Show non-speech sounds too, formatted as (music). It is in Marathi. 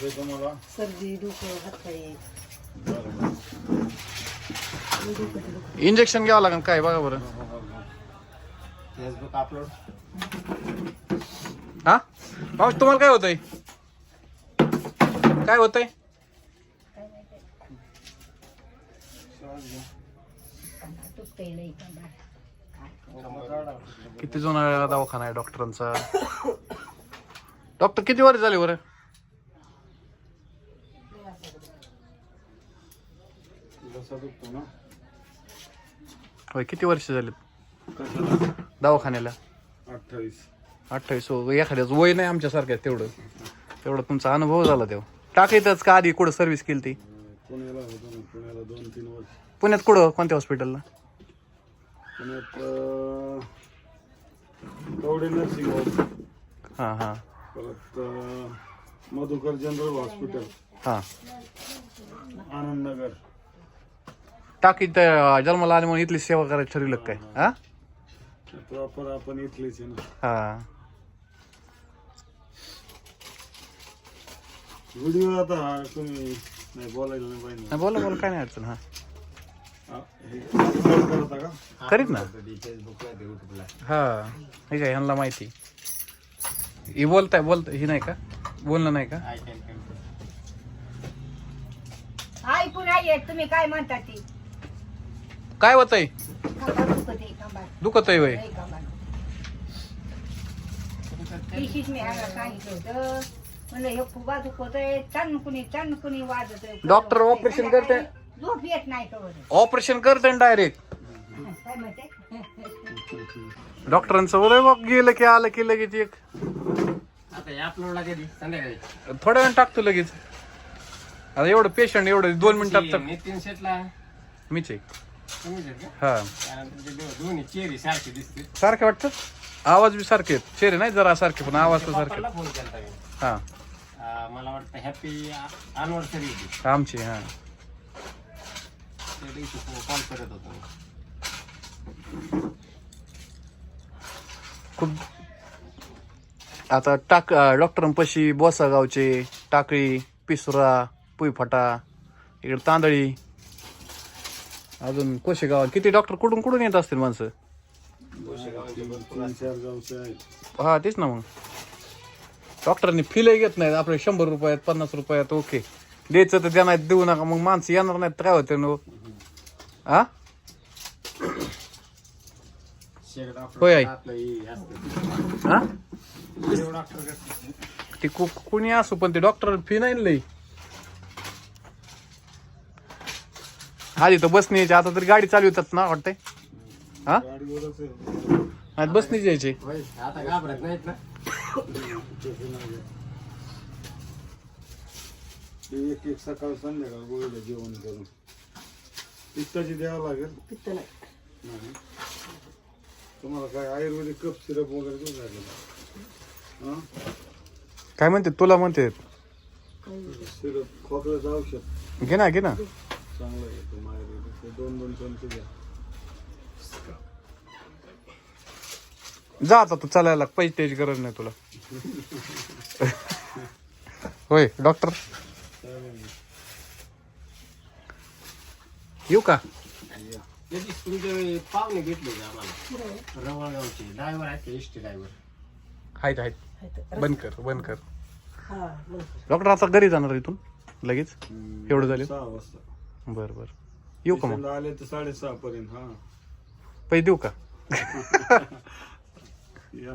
हे तुम्हाला? सर्दी डोकं हातपाय. बरं, डोकं दुखत इंजेक्शन घ्यावं लागेल काय? बघा बरं. फेसबुक अपलोड हा मावशी तुम्हाला काय होतंय? काय होतंय? दुखतंय लई कंबर. किती जुना दवाखाना आहे डॉक्टरांचा? डॉक्टर किती वर्ष झाले बरं? जसा दुखतो ना? होय किती वर्ष झाले कशाला? दवाखान्याला? अठ्ठावीस. अठ्ठावीस हो, एखाद्याच वय नाही आमच्यासारख्या तेवढं. तेवढा तुमचा अनुभव झाला तेव्हा. टाकायचंच का आधी कुठं सर्व्हिस केली ती? पुण्याला होतो ना पुण्याला दोन तीन वर्ष. पुण्यात कुठं? कोणत्या हॉस्पिटलला पुण्यात अं, कवडे नर्सिंग होम हां हां. परत अं, मधुकर जनरल हॉस्पिटल हां. आनंदनगर. टाकी त्या जन्माला आले म्हणून इथली सेवा करायची ठरविलं का काय? हा? प्रॉपर आपण इथलेच आहे ना. हा. व्हिडिओ आता हा तुम्ही नाही बोलायला नाही पाहिजे. नाही, बोला बोला काय नाही अडचण हा. हा, हे upload करता का? करीत ना. हा हे काय ह्यांना माहिती. ही बोलताय बोलताय ही नाही का? बोलणं नाही का? ऐकून आहे तुम्ही काय म्हणता ती? काय होतंय? दुखते आहे वय. हे डॉक्टर ऑपरेशन करते. ऑपरेशन करते डायरेक्ट. काय म्हणते डॉक्टरांचं बरं बघ गेलं की आलं की लगेच एक. आता या अपलोडला कधी? संध्याकाळी. थोड्या वेळ टाकतो लगेच. आता एवढं पेशंट एवढं दोन मिनिटात मीच आहे. हा. दोन्ही चेहरे सारखे दिसते सारखे वाटतं? आवाज बी सारखे आहेत. चेहरे नाही जरा सारखे पण आवाज तर सारखे फोन केला हा. मला वाटतं हॅपी अनिव्हर्सरी होती आमची हा. त्या दिवशी कॉल करत होतो खूप आता टाक डॉक्टरांपाशी बोसागावचे टाकळी पिसुरा पुईफाटा इकडे तांदळी. अजून कोशेगाव किती डॉक्टर कुठून कुठून येत असतील माणसं? तीन चार गावचे आहेत हा तेच ना मग. डॉक्टरांनी फीलही घेत नाहीत आपले शंभर रुपयात पन्नास रुपयात ओके. द्यायचं तर त्यांना देऊ नका मग माणसं येणार नाहीत तर काय होतं नो हो? हा? डॉक्टर होय आई. आपलं हे असतं. हा शेख डॉक्टर ते कु- कुणी असो पण ते डॉक्टर फी नाही ना लई. आधी तर बसने यायचे आता तरी गाडी चालवतात ना वाटतंय. हा? बसनेच यायचे. होय आता घाबरत नाहीत ना एक एक सकाळ संध्याकाळ गोळीला जेवण करून. पित्ताची द्यावं लागेल? पित्त नाही. तुम्हाला काय आयुर्वेदिक कप सिरप वगैरे देऊ लागेल काय म्हणते? तुला म्हणते. सिरप खोकल्याचं औषध. घे ना घे ना. चांगलं आहे ते दोन दोन चमचे द्या जा आता तू चालायला पैसे द्यायची गरज नाही तुला. होय डॉक्टर येऊ का? त्याची तुमचे पाहुणे भेटले का आम्हाला? रवळगावचे. ड्रायव्हर आहेत का? एसटी ड्रायव्हर आहेत आहेत. बंद कर बंद कर. हा. डॉक्टर आता घरी जाणार इथून? लगेच? एवढं झालं? सहा वाजता. बर बर. येऊ का मग? आले तर साडेसहा पर्यंत हा. पैसे देऊ का? (laughs)